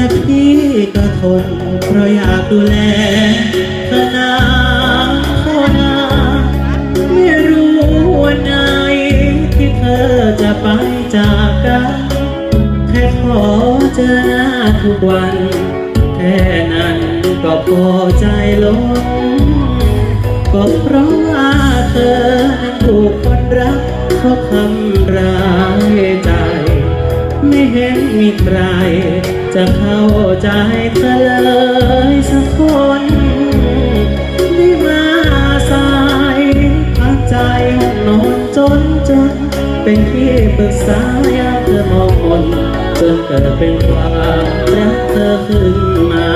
แต่พี่ก็ทนเพราะอยากดูแลสนามโคนาไม่รู้วันไหนที่เธอจะไปจากกัน แค่ขอเจอหน้าทุกวัน แค่นั้นก็พอใจลงก็เพราะ เห็นมีใคร จะเข้าใจเธอเลยสักคนได้มาสายพักใจนอนจนจน เป็นที่ปรึกษายามเธอมองมนจนเกิดเป็นความรักเธอขึ้นมา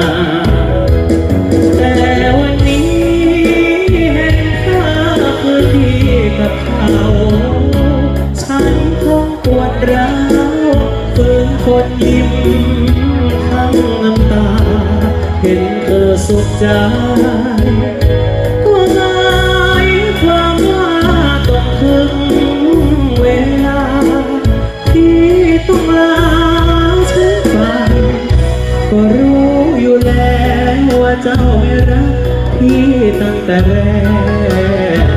ทั้งน้ำตา เห็นเธอสุขใจก็หายความว่าต้องถึงเวลา ที่ต้องลาฉันไปก็รู้อยู่แล้วว่าเจ้าไม่รักพี่ตั้งแต่แรก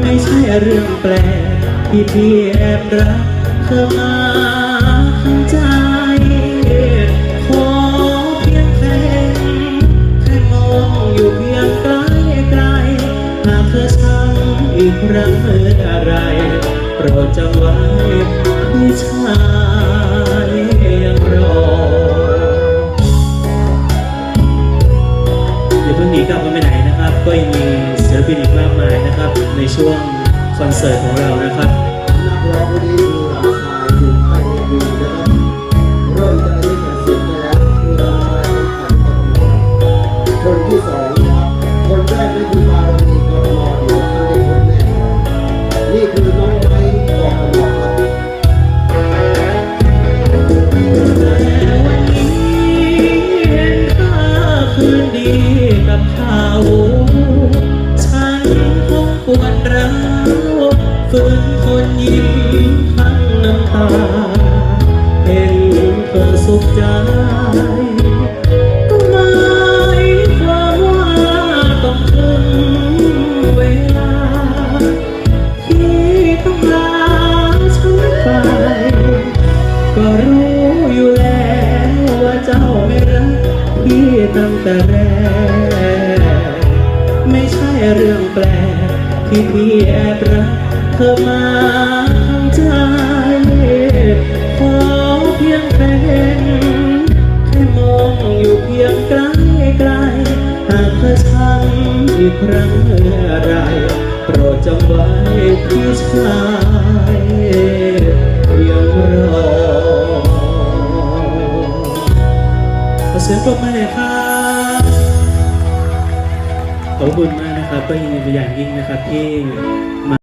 ไม่ใช่เรื่องแปลกที่พี่แอบรักเธอมา รั้งเมื่อไร โปรดจำไว้พี่ชายยังรออย่าเพิ่งหนีกลับกันไปไหนนะครับ ก็ยังมีศิลปินอีกมากมายนะครับ ในช่วงคอนเสิร์ตของเรานะครับนักร้องคนนี้คือหลานชายอยู่ไทยดีนะครับเริ่มจะอายุแปดสิบแล้วคือหลานชายคนขันกทมคนที่สองนะครับคนแรกนี่คือบารมีกท นี่คือน้องไม้กทมครับแต่วันนี้เห็นค่าคืนดีกับเขาฉันคงปวดร้าวฝืนคนยิ้มทั้งน้ำตาเห็นเธอสุขใจ ตั้งแต่แรก ไม่ใช่เรื่องแปลกที่พี่แอบรักเธอมาทั้งใจขอเพียงแค่เห็นแค่มองอยู่เพียงไกลไกลหากเธอช้ำอีกครั้งเมื่อไรโปรดจำไว้พี่ชาย น่อยครับขอบคุณมากนะครับก็ยินดีเป็นอย่างยิ่งนะครับที่มา